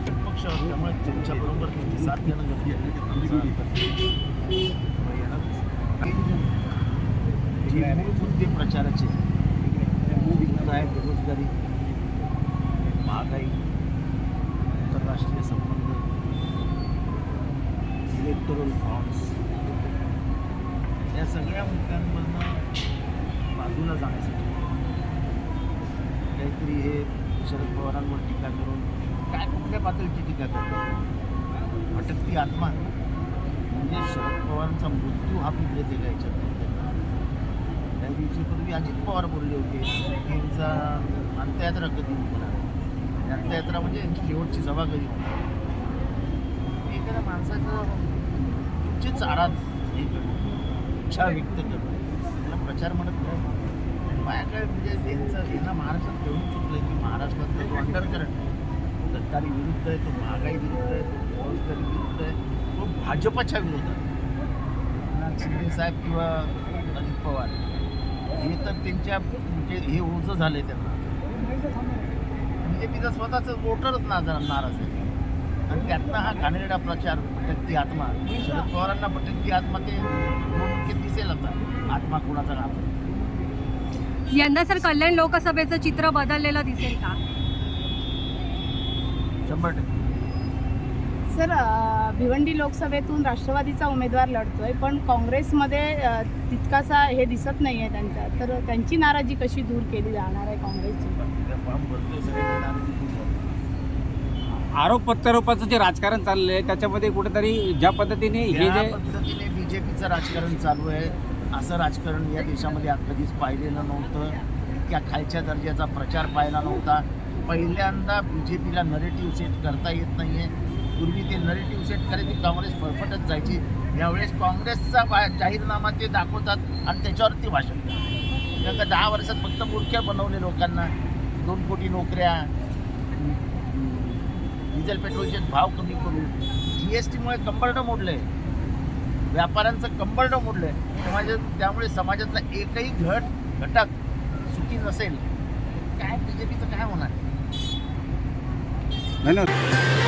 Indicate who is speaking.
Speaker 1: घटक पक्ष त्यामुळे त्यांच्या बरोबर त्यांची साथ देणं गरजेचं मूळ मुद्दे प्रचाराचे मूळ आहे बेरोजगारी महागाई आंतरराष्ट्रीय संबंध इलेक्टोरल फॉर्म्स या सगळ्या मुद्द्यांवरनं बाजूला जाण्यासाठी काहीतरी हे शरद पवारांवर टीका करून काय कुठल्या पातळीची टीका करतात भटकती आत्मा. म्हणजे शरद पवारांचा मृत्यू हा पिढीत आहे याच्यात काही दिवसापूर्वी अजित पवार बोलले होते त्यांचा यांचा अंत्ययात्रा कधी होणार? अंत्ययात्रा म्हणजे यांची शेवटची सभा कधी होणार एखाद्या माणसाचं तुमचीच आराध हे करणं इच्छा व्यक्त करणं त्याला प्रचार म्हणत नाही. माझ्याकडे म्हणजे यांचं यांना महाराष्ट्रात घेऊन चुकलं की महाराष्ट्रातलं अंडर करंट गद्दारी विरुद्ध आहे तो महागाई विरुद्ध आहे तो बेरोजगारी विरुद्ध आहे तो भाजपाच्या विरोधात एकनाथ शिंदे साहेब किंवा अजित पवार हे तर त्यांच्या म्हणजे हे ओझं झाले त्यांना. म्हणजे जे स्वतःचं स्वतःच वोटरच नाजा नाराज आहे. आणि त्यातनं हा घाणेरडा प्रचार भटकती आत्मा. शरद पवारांना भटकती आत्मा ते मुख्य दिसेल आता आत्मा कुणाचा राहतो
Speaker 2: यंदा सर कल्याण लोकसभेचं चित्र बदललेलं दिसेल का?
Speaker 1: शंभर टक्के.
Speaker 3: सर अ, भिवंडी लोकसभेतून राष्ट्रवादीचा उमेदवार लढतोय पण काँग्रेसमध्ये अ, तितकासा हे दिसत नाही आहे त्यांचा. तर त्यांची नाराजी कशी दूर केली जाणार आहे काँग्रेसची?
Speaker 1: फॉर्म भरतोय.
Speaker 4: आरोप प्रत्यारोपाचं जे राजकारण चाललंय आहे त्याच्यामध्ये कुठेतरी ज्या पद्धतीने हे जे
Speaker 1: पद्धतीने बीजेपीचं राजकारण चालू आहे असं राजकारण या देशामध्ये कधीच पाहिलेलं नव्हतं. इतक्या खालच्या दर्जाचा प्रचार पाहिला नव्हता. पहिल्यांदा बी जे पीला नरेटिव्ह सेट करता येत नाही आहे पूर्वी ते नरेटिव्ह सेट करायची काँग्रेस फरफटत जायची. यावेळेस काँग्रेसचा बा- जाहीरनामा ते दाखवतात आणि त्याच्यावरती भाषण करतात. कारण का दहा वर्षात फक्त मूर्ख्या बनवले लोकांना. दोन कोटी नोकऱ्या. डिझेल पेट्रोलचे भाव कमी करू जी एस टीमुळे कंबरडं मोडलं आहे व्यापाऱ्यांचं कंबरडं मोडलं आहे समाजात त्यामुळे समाजातला एकही घट घटक सुखी नसेल. काय बी जे पीचं काय होणार?
Speaker 4: 来了。